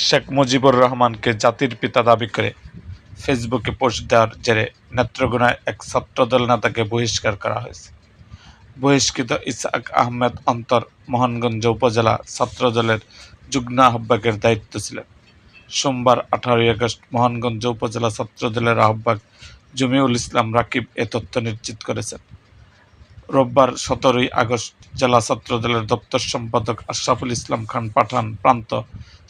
শেখ মুজিবুর রহমানকে জাতির পিতা দাবি করে ফেসবুকে পোস্ট দেওয়ার জেরে নেত্রকোনায় এক ছাত্রদল নেতাকে বহিষ্কার করা হয়েছে। বহিষ্কৃত ইসাক আহমেদ অন্তর মোহনগঞ্জ উপজেলা ছাত্রদলের যুগ্ম আহ্বায়কের দায়িত্ব ছিলেন। সোমবার আঠারোই আগস্ট মোহনগঞ্জ উপজেলা ছাত্রদলের আহ্বায়ক জমিউল ইসলাম রাকিব এ তথ্য নিশ্চিত করেছেন। রোববার সতেরোই আগস্ট জেলা ছাত্রদলের দপ্তর সম্পাদক আশরাফুল ইসলাম খান পাঠান প্রান্ত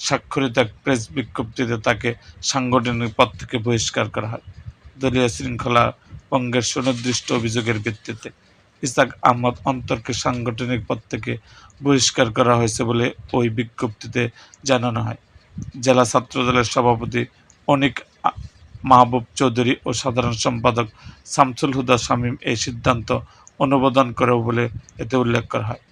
স্বাক্ষরিত এক প্রেস বিজ্ঞপ্তিতে তাকে সাংগঠনিক পদ থেকে বহিষ্কার করা হয়। দলীয় শৃঙ্খলা ভঙ্গের সুনির্দিষ্ট অভিযোগের ভিত্তিতে ইসাক আহমদ অন্তরকে সাংগঠনিক পদ থেকে বহিষ্কার করা হয়েছে বলে ওই বিজ্ঞপ্তিতে জানানো হয়। জেলা ছাত্রদলের সভাপতি অনিক মাহবুব চৌধুরী ও সাধারণ সম্পাদক শামসুল হুদা শামীম এই সিদ্ধান্ত অনুমোদন করে বলে এতে উল্লেখ করা হয়।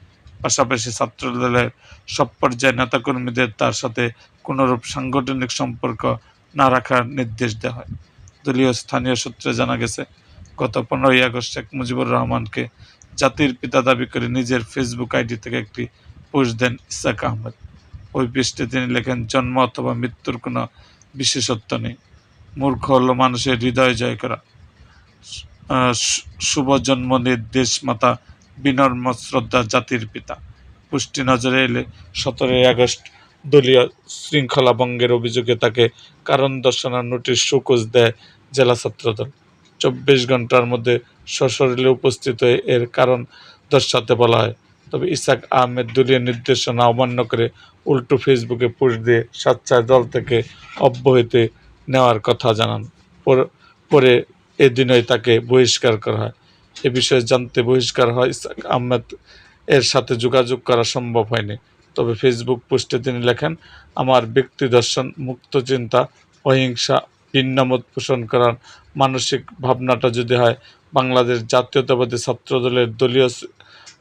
পাশাপাশি ছাত্রদলের সব পর্যায়ের নেতাকর্মীদের তার সাথে কোনোরূপ সাংগঠনিক সম্পর্ক না রাখার নির্দেশ দেওয়া হয়। দলীয় স্থানীয় সূত্রে জানা গেছে, গত পনেরোই আগস্ট শেখ মুজিবুর রহমানকে জাতির পিতা দাবি করে নিজের ফেসবুক আইডি থেকে একটি পোস্ট দেন ইসাক আহমেদ। ওই পৃষ্ঠে তিনি লেখেন, জন্ম অথবা মৃত্যুর কোনো বিশেষত্ব নেই। মূর্খ হলো মানুষের হৃদয় জয় করা। শুভ জন্ম নির্দেশ বিনম্র শ্রদ্ধা জাতির পিতা। পুষ্টি নজরে এলে সতেরোই আগস্ট দলীয় শৃঙ্খলা ভঙ্গের অভিযোগে তাকে কারণ দর্শানোর নোটিশ সুকোজ দেয় জেলা ছাত্রদল। চব্বিশ ঘণ্টার মধ্যে সশরীরে উপস্থিত হয়ে এর কারণ দর্শাতে বলা হয়। তবে ইসাক আহমেদ দলীয় নির্দেশনা অমান্য করে উল্টো ফেসবুকে পোস্ট দিয়ে স্বেচ্ছায় দল থেকে অব্যাহতি নেওয়ার কথা জানান। পরে এদিনই তাকে বহিষ্কার করা হয়। এ বিষয়ে জানতে বহিষ্কার হয়। ইসাক আহমেদ এর সাথে যোগাযোগ করা সম্ভব হয়নি। তবে ফেসবুক পোস্টে তিনি লেখেন, আমার ব্যক্তি দর্শন, মুক্ত চিন্তা, অহিংসা, ভিন্নমত পোষণ করার মানসিক ভাবনাটা যদি হয়, বাংলাদেশ জাতীয়তাবাদী ছাত্রদলের দলীয় শৃ-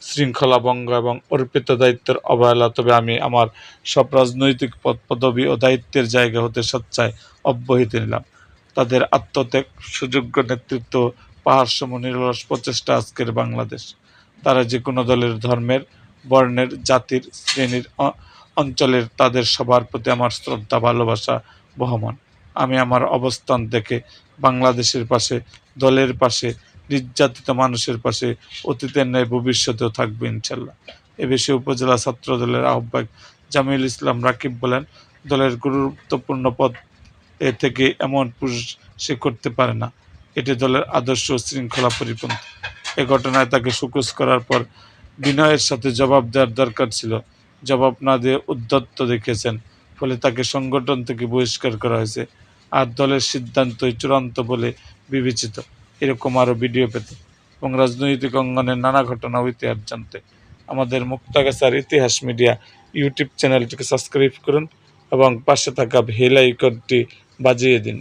শৃঙ্খলা ভঙ্গ এবং অর্পিত দায়িত্বের অবহেলা। তবে আমি আমার সব রাজনৈতিক পদ, পদবি ও দায়িত্বের জায়গা হতে স্বেচ্ছায় অব্যাহতি নিলাম। তাদের আত্মত্যাগ, সুযোগ্য নেতৃত্ব পাহাড়সম নিরলস প্রচেষ্টা আজকের বাংলাদেশ। তারা যে কোনো দলের ধর্মের, বর্ণের, জাতির, শ্রেণির অঞ্চলের তাদের সবার প্রতি আমার শ্রদ্ধা, ভালোবাসা বহমান। আমি আমার অবস্থান দেখে বাংলাদেশের পাশে, দলের পাশে, নির্যাতিত মানুষের পাশে অতীতের ন্যায় ভবিষ্যতেও থাকবে ইনশাল্লাহ। এ বিষয়ে উপজেলা ছাত্র দলের আহ্বায়ক জামিউল ইসলাম রাকিব বলেন, দলের গুরুত্বপূর্ণ পদ এ থেকে এমন পুরুষ সে করতে পারে না। এটি দলের আদর্শ শৃঙ্খলা পরিপন্থী। এ ঘটনায় তাকে সুকুশ করার পর বিনয়ের সাথে জবাব দেওয়ার দরকার ছিল। জবাব না দিয়ে উদ্ধত্ত দেখিয়েছেন ফলে তাকে সংগঠন থেকে বহিষ্কার করা হয়েছে। আর দলের সিদ্ধান্তই চূড়ান্ত বলে বিবেচিত। এরকম আরও ভিডিও পেতে এবং রাজনৈতিক অঙ্গনের নানা ঘটনা ইতিহাস জানতে আমাদের মুক্তাগাছার ইতিহাস মিডিয়া ইউটিউব চ্যানেলটিকে সাবস্ক্রাইব করুন এবং পাশে থাকা বেল আইকনটি বাজিয়ে দিন।